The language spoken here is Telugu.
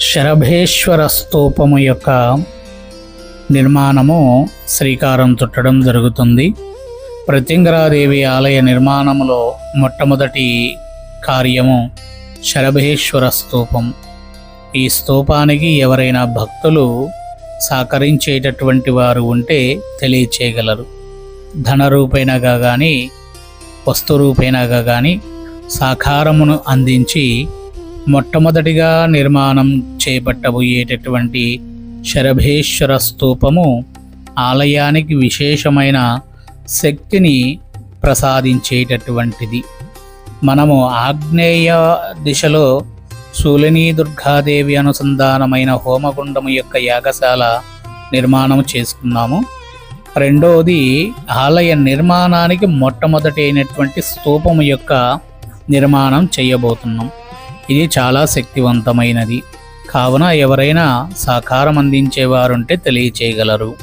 శరభేశ్వర స్తూపము యొక్క నిర్మాణము శ్రీకారం చుట్టడం జరుగుతుంది. ప్రత్యంగరాదేవి ఆలయ నిర్మాణములో మొట్టమొదటి కార్యము శరభేశ్వర స్తూపం ఈ స్తూపానికి ఎవరైనా భక్తులు సహకరించేటటువంటి వారు ఉంటే తెలియచేయగలరు. ధన రూపేణగా కానీ వస్తు రూపేణగా కానీ సాకారమును అందించి మొట్టమొదటిగా నిర్మాణం చేపట్టబోయేటటువంటి శరభేశ్వర స్తూపము ఆలయానికి విశేషమైన శక్తిని ప్రసాదించేటటువంటిది. మనము ఆగ్నేయ దిశలో శూలిని దుర్గాదేవి అనుసంధానమైన హోమగుండము యొక్క యాగశాల నిర్మాణం చేసుకున్నాము. రెండవది ఆలయ నిర్మాణానికి మొట్టమొదటి అయినటువంటి స్తూపము యొక్క నిర్మాణం చేయబోతున్నాం. ఇది చాలా శక్తివంతమైనది. కావున ఎవరైనా సహకారం అందించేవారుంటే తెలియచేయగలరు.